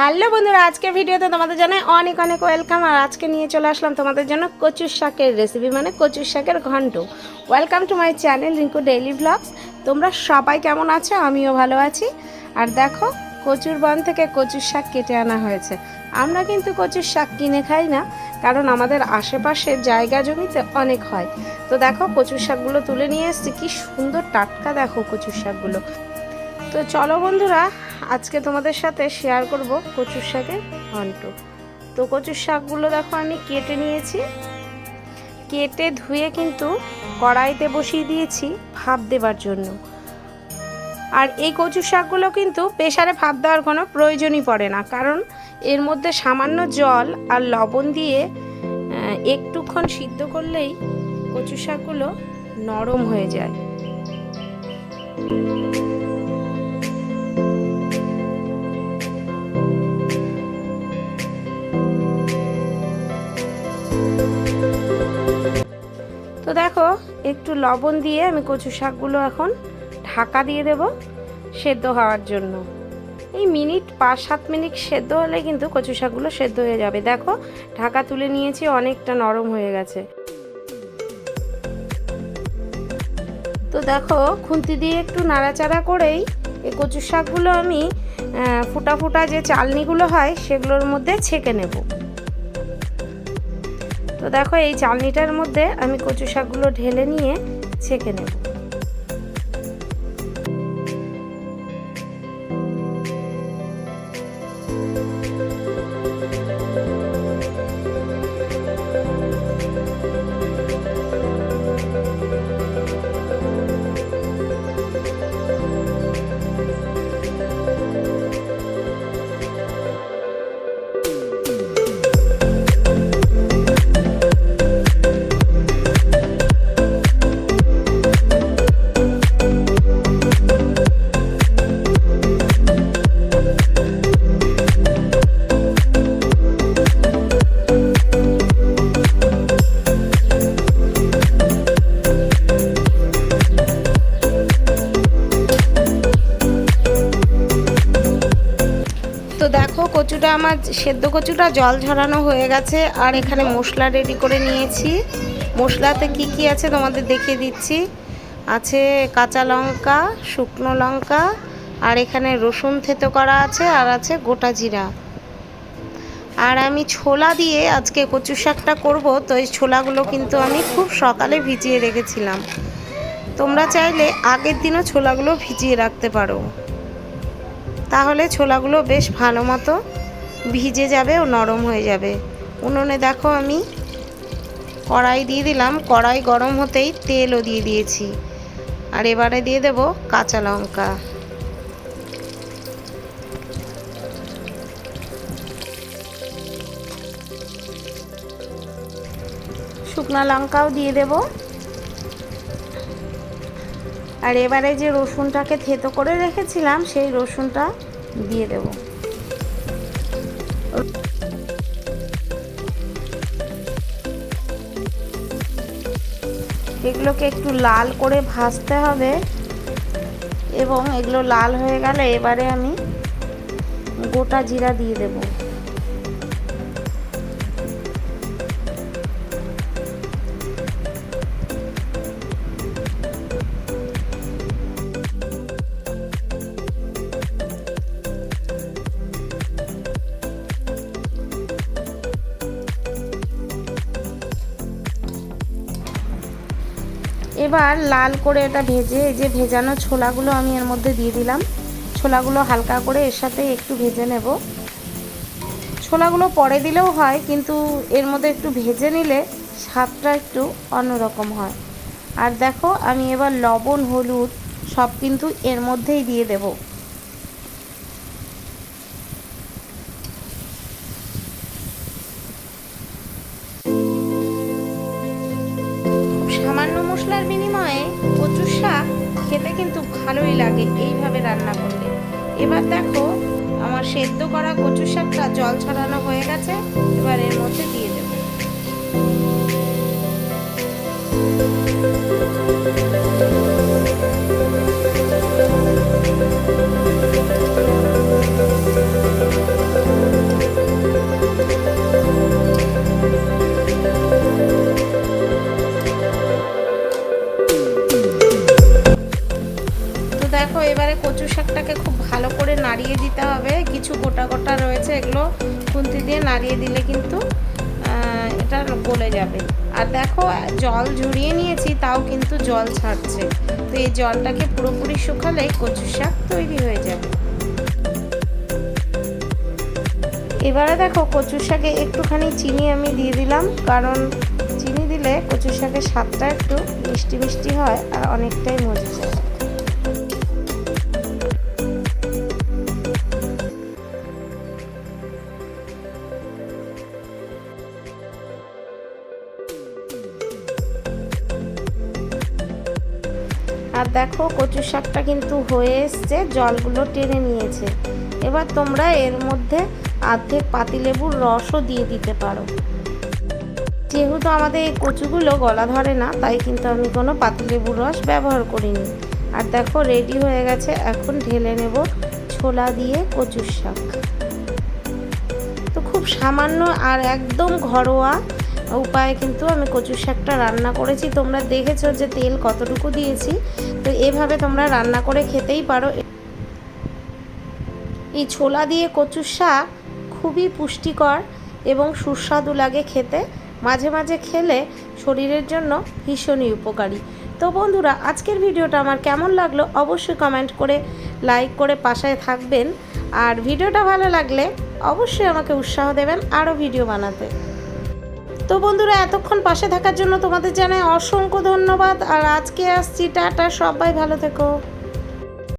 Hello বন্ধুরা, আজকের ভিডিওতে তোমাদের জানাই অনেক অনেক ওয়েলকাম। আর আজকে নিয়ে চলে আসলাম তোমাদের জন্য কচুর শাকের রেসিপি মানে কচুর শাকের ঘন্ট। Welcome to my channel Rinku daily blogs তোমরা সবাই কেমন আছো? আমিও ভালো আছি। আর দেখো, কচুর বন থেকে কচুর শাক কেটে আনা হয়েছে। আমরা কিন্তু কচুর শাক কিনে খাই না, কারণ আমাদের আশেপাশের জায়গা জমিতে অনেক হয়। তো দেখো, কচুর শাকগুলো তুলে নিয়ে এসেছি। কি সুন্দর টাটকা দেখো কচুর শাকগুলো। তো চলো বন্ধুরা আজকে তোমাদের সাথে শেয়ার করব কচুর শাকের ঘন্ট। তো কচুর শাকগুলো দেখো আমি কেটে নিয়েছি। কেটে ধুয়ে কিন্তু কড়াইতে বসিয়ে দিয়েছি ভাপ দেবার জন্য। আর এই কচুর শাকগুলো কিন্তু প্রেশারে ভাপ দেওয়ার কোনো প্রয়োজনই পড়ে না। কারণ এর মধ্যে সামান্য জল আর লবণ দিয়ে একটুক্ষণ সিদ্ধ করলেই কচু শাকগুলো নরম হয়ে যায়। তো দেখো, একটু লবণ দিয়ে আমি কচু শাকগুলো এখন ঢাকা দিয়ে দেব সেদ্ধ হওয়ার জন্য। এই মিনিট পাঁচ সাত মিনিট সেদ্ধ হলে কিন্তু কচু শাকগুলো সেদ্ধ হয়ে যাবে। দেখো, ঢাকা তুলে নিয়েছি, অনেকটা নরম হয়ে গেছে। তো দেখো, খুন্তি দিয়ে একটু নাড়াচাড়া করেই এই কচু শাকগুলো আমি ফুটা ফুটা যে চালনিগুলো হয়, সেগুলোর মধ্যে ছেঁকে নেব। তো দেখো এই চালনিটার মধ্যে আমি কচু শাকগুলো ঢেলে নিয়ে ছেঁকে নেব। দেখো কচুটা আমার সেদ্ধ কচুটা জল ঝরানো হয়ে গেছে, আর এখানে মশলা রেডি করে নিয়েছি। মশলাতে কি কি আছে তোমাদের দেখিয়ে দিচ্ছি। আছে কাঁচা লঙ্কা, শুকনো লঙ্কা, আর এখানে রসুন থেতো করা আছে, আর আছে গোটা জিরা। আর আমি ছোলা দিয়ে আজকে কচু শাকটা করব, তো এই ছোলাগুলো কিন্তু আমি খুব সকালে ভিজিয়ে রেখেছিলাম। তোমরা চাইলে আগের দিনও ছোলাগুলো ভিজিয়ে রাখতে পারো। তাহলে ছোলাগুলো বেশ ভালো মতো ভিজে যাবে ও নরম হয়ে যাবে। উনুনে দেখো আমি কড়াই দিয়ে দিলাম। কড়াই গরম হতেই তেলও দিয়ে দিয়েছি। আর এবারে দিয়ে দেব কাঁচা লঙ্কা। শুকনো লঙ্কাও দিয়ে দেব। আর এবারে যে রসুনটাকে থেতো করে রেখেছিলাম, সেই রসুনটা দিয়ে দেব। এগুলোকে একটু লাল করে ভাজতে হবে এবং এগুলো লাল হয়ে গেলে এবারে আমি গোটা জিরা দিয়ে দেবো। এবার লাল করে এটা ভেজে যে ভেজানো ছোলাগুলো আমি এর মধ্যে দিয়ে দিলাম। ছোলাগুলো হালকা করে এর সাথে একটু ভেজে নেব। ছোলাগুলো পরে দিলেও হয়, কিন্তু এর মধ্যে একটু ভেজে নিলে স্বাদটা একটু অন্যরকম হয়। আর দেখো, আমি এবার লবণ, হলুদ সব কিন্তু এর মধ্যেই দিয়ে দেবো। মশলার বিনিময়ে কচু শাক খেতে কিন্তু ভালোই লাগে এইভাবে রান্না করলে। এবার দেখো, আমার সেদ্ধ করা কচু শাকটা জল ছড়ানো হয়ে গেছে, এবার এর মধ্যে দিয়ে দেবো। দেখো, এবারে কচু শাকটাকে খুব ভালো করে নাড়িয়ে দিতে হবে। কিছু গোটা গোটা রয়েছে এগুলো খুন্তি দিয়ে নাড়িয়ে দিলে কিন্তু এটা গলে যাবে। আর দেখো, জল ঝরিয়ে নিয়েছি, তাও কিন্তু জল ছাড়ছে। তো এই জলটাকে পুরোপুরি শুকালে কচু শাক তৈরি হয়ে যাবে। এবারে দেখো, কচু শাকে একটুখানি চিনি আমি দিয়ে দিলাম, কারণ চিনি দিলে কচু শাকের স্বাদটা একটু মিষ্টি মিষ্টি হয় আর অনেকটাই মজা যায়। আর দেখো কচু শাকটা কিন্তু হয়ে এসছে, জলগুলো টেনে নিয়েছে। এবার তোমরা এর মধ্যে আর্ধেক পাতিলেবুর রসও দিয়ে দিতে পারো। যেহেতু আমাদের এই কচুগুলো গলা ধরে না, তাই কিন্তু আমি কোনো পাতিলেবুর রস ব্যবহার করিনি। আর দেখো রেডি হয়ে গেছে, এখন ঢেলে নেব ছোলা দিয়ে কচুর শাক। তো খুব সামান্য আর একদম ঘরোয়া উপায়ে কিন্তু আমি কচুর শাকটা রান্না করেছি। তোমরা দেখেছ যে তেল কতটুকু দিয়েছি। তো এভাবে তোমরা রান্না করে খেতেই পারো। এই ছোলা দিয়ে কচুর শাক খুবই পুষ্টিকর এবং সুস্বাদু লাগে খেতে। মাঝে মাঝে খেলে শরীরের জন্য ভীষণই উপকারী। তো বন্ধুরা, আজকের ভিডিওটা আমার কেমন লাগল অবশ্যই কমেন্ট করে লাইক করে পাশায় থাকবেন। আর ভিডিওটা ভালো লাগলে অবশ্যই আমাকে উৎসাহ দেবেন আরও ভিডিও বানাতে। তো বন্ধুরা, এতক্ষণ পাশে থাকার জন্য তোমাদের জানাই অসংখ্য ধন্যবাদ। আর আজকে আসছি টাটা, সবাই ভালো থেকো।